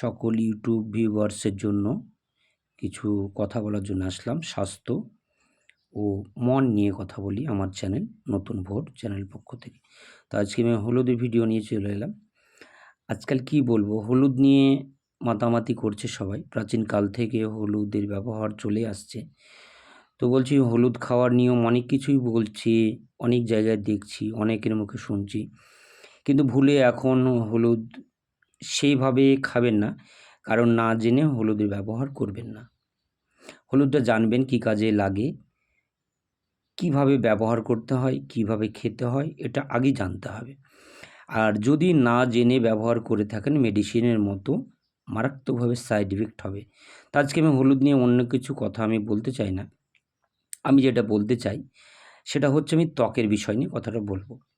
সকল ইউটিউব ভিউয়ার্সের জন্য কিছু কথা বলার জন্য আসলাম। স্বাস্থ্য ও মন নিয়ে কথা বলি আমার চ্যানেল, নতুন ভোট চ্যানেল পক্ষ থেকে। তো আজকে আমি হলুদের ভিডিও নিয়ে চলে এলাম। আজকাল কি বলব? হলুদ নিয়ে মাতামাতি করছে সবাই। প্রাচীনকাল থেকে হলুদের ব্যবহার চলে আসছে। তো বলছি, হলুদ খাওয়ার নিয়ম অনেক কিছুই বলছি, অনেক জায়গায় দেখছি, অনেকের মুখে শুনছি। কিন্তু ভুলে এখন হলুদ সেইভাবে খাবেন না। কারণ না জেনে হলুদের ব্যবহার করবেন না। হলুদটা জানবেন কি কাজে লাগে, কীভাবে ব্যবহার করতে হয়, কীভাবে খেতে হয়, এটা আগে জানতে হবে। আর যদি না জেনে ব্যবহার করে থাকেন মেডিসিনের মতো মারাত্মকভাবে সাইড ইফেক্ট হবে। তা আজকে আমি হলুদ নিয়ে অন্য কিছু কথা আমি বলতে চাই না। আমি যেটা বলতে চাই, সেটা হচ্ছে আমি ত্বকের বিষয় নিয়ে কথাটা বলব।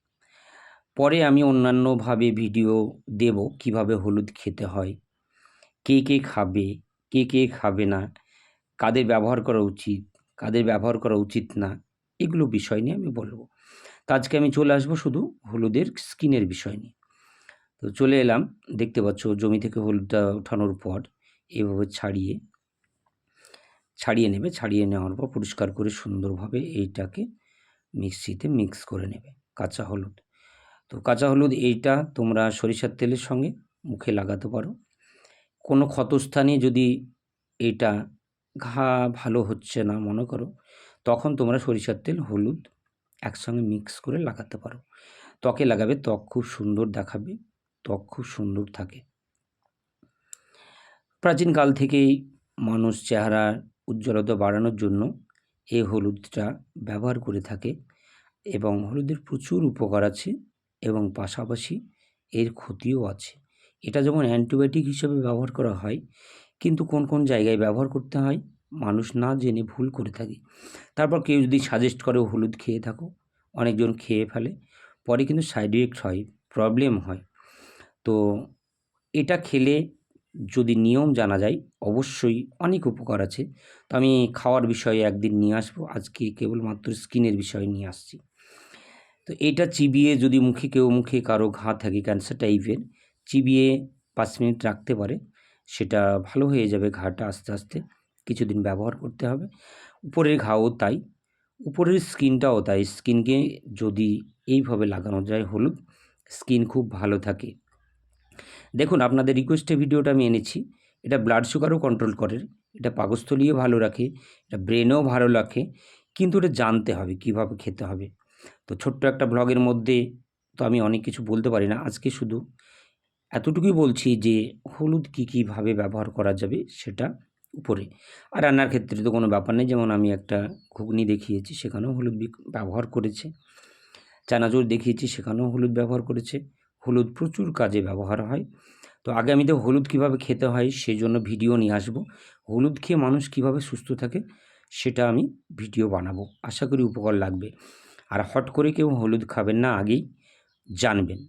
পরে আমি অন্যান্যভাবে ভিডিও দেব কীভাবে হলুদ খেতে হয়, কে কে খাবে, কে কে খাবে না, কাদের ব্যবহার করা উচিত, কাদের ব্যবহার করা উচিত না, এগুলো বিষয় নিয়ে আমি বলব। তো আজকে আমি চলে আসব শুধু হলুদের স্কিনের বিষয় নিয়ে। তো চলে এলাম, দেখতে পাচ্ছ জমি থেকে হলুদটা ওঠানোর পর এভাবে ছাড়িয়ে ছাড়িয়ে নেবে, ছাড়িয়ে নেওয়ার পর পরিষ্কার করে সুন্দরভাবে এইটাকে মিক্সিতে মিক্স করে নেবে, কাঁচা হলুদ। তো কাঁচা হলুদ এইটা তোমরা সরিষার তেলের সঙ্গে মুখে লাগাতে পারো। কোনো ক্ষতস্থানে যদি এটা ঘা ভালো হচ্ছে না মনে করো, তখন তোমরা সরিষার তেল, হলুদ একসঙ্গে মিক্স করে লাগাতে পারো। ত্বকে লাগাবে, ত্বক খুব সুন্দর দেখাবে, ত্বক খুব সুন্দর থাকে। প্রাচীনকাল থেকেই মানুষ চেহারার উজ্জ্বলতা বাড়ানোর জন্য এই হলুদটা ব্যবহার করে থাকে এবং হলুদের প্রচুর উপকার আছে। এবং পাশাপাশি এর ক্ষতিও আছে। এটা যেমন অ্যান্টিবায়োটিক হিসেবে ব্যবহার করা হয়, কিন্তু কোন কোন জায়গায় ব্যবহার করতে হয়, মানুষ না জেনে ভুল করে থাকে। তারপর কেউ যদি সাজেস্ট করে হলুদ খেয়ে থাকো, অনেকজন খেয়ে ফেলে, পরে কিন্তু সাইড ইফেক্ট হয় প্রবলেম হয়। তো এটা খেলে যদি নিয়ম জানা যায়, অবশ্যই অনেক উপকার আছে। তো আমি খাওয়ার বিষয়ে একদিন নিয়ে আসব, আজকে কেবলমাত্র স্কিনের বিষয়ে নিয়ে আসছি। তো এটা চিবিয়ে যদি মুখে কেউ মুখে কারও ঘা থাকে ক্যান্সার টাইপের চিবিয়ে পাঁচ মিনিট রাখতে পারে, সেটা ভালো হয়ে যাবে ঘাটা আস্তে আস্তে। কিছুদিন ব্যবহার করতে হবে। উপরের ঘাও তাই, উপরের স্কিনটাও তাই। স্কিনকে যদি এইভাবে লাগানো যায় হলুদ, স্কিন খুব ভালো থাকে। দেখুন, আপনাদের রিকোয়েস্টে ভিডিওটা আমি এনেছি। এটা ব্লাড সুগারও কন্ট্রোল করে। এটা পাকস্থলীও ভালো রাখে, এটা ব্রেনও ভালো রাখে। কিন্তু এটা জানতে হবে, কীভাবে খেতে হবে। তো ছোট্ট একটা ব্লগের মধ্যে তো আমি অনেক কিছু বলতে পারি না। আজকে শুধু এতটুকুই বলছি যে, হলুদ কী কীভাবে ব্যবহার করা যাবে সেটা উপরে। আর রান্নার ক্ষেত্রে তো কোনো ব্যাপার নেই, যেমন আমি একটা ঘুগনি দেখিয়েছি, সেখানেও হলুদ ব্যবহার করেছে। চানাচুর দেখিয়েছি, সেখানেও হলুদ ব্যবহার করেছে। হলুদ প্রচুর কাজে ব্যবহার হয়। তো আগামীতে হলুদ কীভাবে খেতে হয় সেই জন্য ভিডিও নিয়ে আসব। হলুদ খেয়ে মানুষ কীভাবে সুস্থ থাকে সেটা আমি ভিডিও বানাবো। আশা করি উপকার লাগবে। আর হট করে কেউ হলুদ খাবেন না, আগেই জানবেন।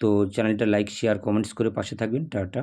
তো চ্যানেলটা লাইক শেয়ার কমেন্টস করে পাশে থাকবেন। টাটা।